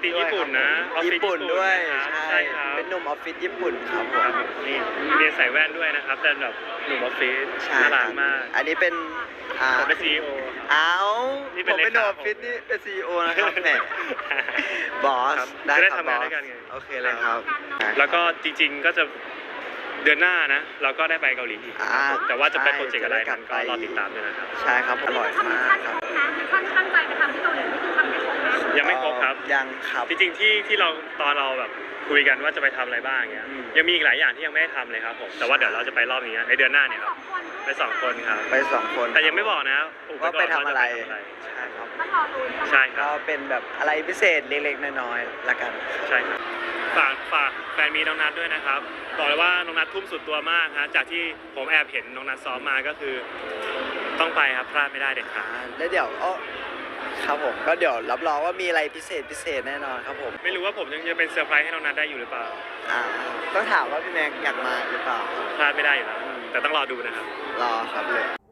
เป็นทีมญี่ปุ่นนะออฟฟิศญี่ปุ่นด้วยนะครับใช่ใช่ครับเป็นหนุ่มออฟฟิศญี่ปุ่นครับผครับมผมนี่เรียนใส่แว่นด้วยนะครับแต่แบบหนุ่มออฟฟิศใช่น่าครัรักบมากอันนี้เป็นอ่าผมเป็นซีอีโออ้าวนี่ผเป็นมเป็นหนุ่มอเลขาอฟฟิศนี่เป็นซีอนะครับแหมบอครัสบได้จะได้ครับทำงานบอด้วยสกันไง โอเคเลยครับแล้วก็จริงๆก็จะเดือนหน้านะ เราก็ได้ไปเกาหลีอีกนะครับผมแต่ว่าจะไปโปรเจกต์อะไรนั้นก็รอติดตามด้วยนะครับ ใช่ครับอร่อยมากครับ นะมิชชั่นที่ตั้งใจไปทำที่เกาหลีนี่คือทำได้ครบนะยังไม่ครบครับ ยังครับ จริงๆที่ที่เราตอนเราแบบคุยกันว่าจะไปทำอะไรบ้างเงี้ย อืม ยังมีอีกหลายอย่างที่ยังไม่ได้ทำเลยครับผม แต่ว่าเดี๋ยวเราจะไปรอบนี้ในเดือนหน้าเนี่ยครับ ไปสองคนครับ ไปสองคนแต่ยังไม่บอกนะอุบว่าว้ก่นไปทำอะไร ว่าจปทใช่ครับต้องรอดูใช่คก็รับเป็นแบบอะไรพิเศษเล็กๆน้อยๆละกัน ใช่ครับ ฝากฝากแฟนมีน้องนัทด้วยนะครับ บอกเลยว่าน้องนัททุ่มสุดตัวมากฮะ จากที่ผมแอบเห็นน้องนัทซ้อมมาก็คือ ต้องไปครับพลาดไม่ได้เด็ดขาอ่าดแล้วเดี๋ยวอ๋อ ครับผมก็เดี๋ยวรับรองว่ามีอะไรพิเศษพิเศษแน่นอนครับผมไม่รู้ว่าผมยังจะเป็นเซอร์ไพรส์ให้น้องนัทได้อยู่หรือเปล่าอ่าต้องถามว่าพี่แม็กอยากมาหรือเปล่าพลาดไม่ได้อยู่แล้วแต่ต้องรอดูนะครับรอครับเลย